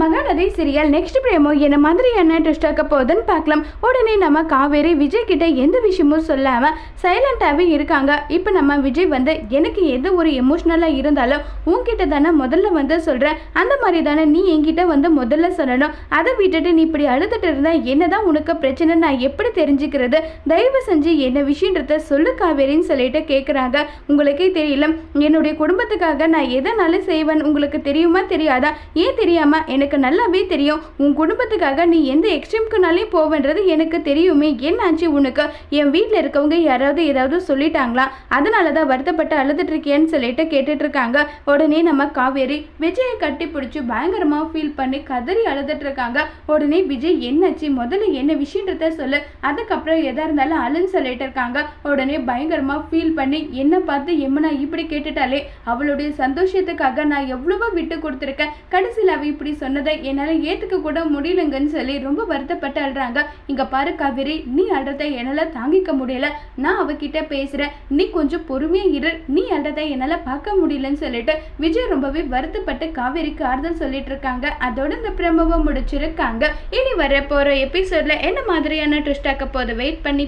Mahanadi serial next பிரேமோ என்ன மாதிரியான twist ஆக்க போகுதுன்னு பார்க்கலாம். உடனே நம்ம காவேரி விஜய் கிட்ட எந்த விஷயமும் சொல்லாம சைலண்டாகவே இருக்காங்க. இப்போ நம்ம விஜய் வந்து எனக்கு எது ஒரு எமோஷ்னலாக இருந்தாலும் உன்கிட்ட தானே முதல்ல வந்து சொல்கிறேன் அந்த மாதிரி தானே நீ என்கிட்ட வந்து முதல்ல சொல்லணும். அதை விட்டுட்டு நீ இப்படி அழுதுட்டு இருந்தால் என்னதான் உனக்கு பிரச்சனை நான் எப்படி தெரிஞ்சுக்கிறது? தயவு செஞ்சு என்ன விஷயன்றத சொல்லு காவேரின்னு சொல்லிட்டு கேட்குறாங்க உங்களுக்கே தெரியல. என்னுடைய குடும்பத்துக்காக நான் எதனாலும் செய்வேன் உங்களுக்கு தெரியுமா தெரியாதா? ஏன் தெரியாமல் எனக்கு நல்லாவே தெரியும். உன் குடும்பத்துக்காக நீ எந்த எக்ஸ்ட்ரீம்க்குனாலே போவேன்றது எனக்கு தெரியுமே. என்னாச்சு உனக்கு? என் வீட்டில் இருக்கவங்க யாராவது ஏதாவது சொல்லிட்டாங்களா? அதனால தான் வருத்தப்பட்டு அழுதுட்டுருக்கேன்னு சொல்லிட்டு கேட்டுட்டு இருக்காங்க. உடனே நம்ம காவேரி விஜயை கட்டி பிடிச்சி பயங்கரமா ஃபீல் பண்ணி கதறி அழுதுட்டு இருக்காங்க. உடனே விஜய் என்னாச்சு? முதல்ல என்ன விஷயன்றத சொல்லு. அதுக்கப்புறம் எதா இருந்தாலும் அழுன்னு சொல்லிட்டு இருக்காங்க. உடனே பயங்கரமா ஃபீல் பண்ணி என்ன பார்த்து எம்மனா இப்படி கேட்டுட்டாலே அவளுடைய சந்தோஷத்துக்காக நான் எவ்வளவோ விட்டு கொடுத்துருக்கேன். கடைசியில் அவ இப்படி சொன்னதை என்னால் ஏற்றுக்க கூட முடியலங்கன்னு சொல்லி ரொம்ப வருத்தப்பட்டு அழுறாங்க. இங்க பாரு காவேரி நீ அழுறதை என்னால் தாங்கிக்க முடியல. நான் அவகிட்ட பேசுறேன். நீ கொஞ்சம் பொறுமையா இரு. நீ அழுறதை என்னால் பார்க்க முடியலன்னு சொல்லிட்டு விஜய் ரொம்பவே வருத்தப்பட்டு காவேரிக்கு ஆறுதல் சொல்லிட்டு இருக்காங்க. அதோட இந்த பிரமவை முடிச்சிருக்காங்க. இனி வர போற எபிசோட்ல என்ன மாதிரியான ட்ரிஸ்டாக்க போது வெயிட் பண்ணி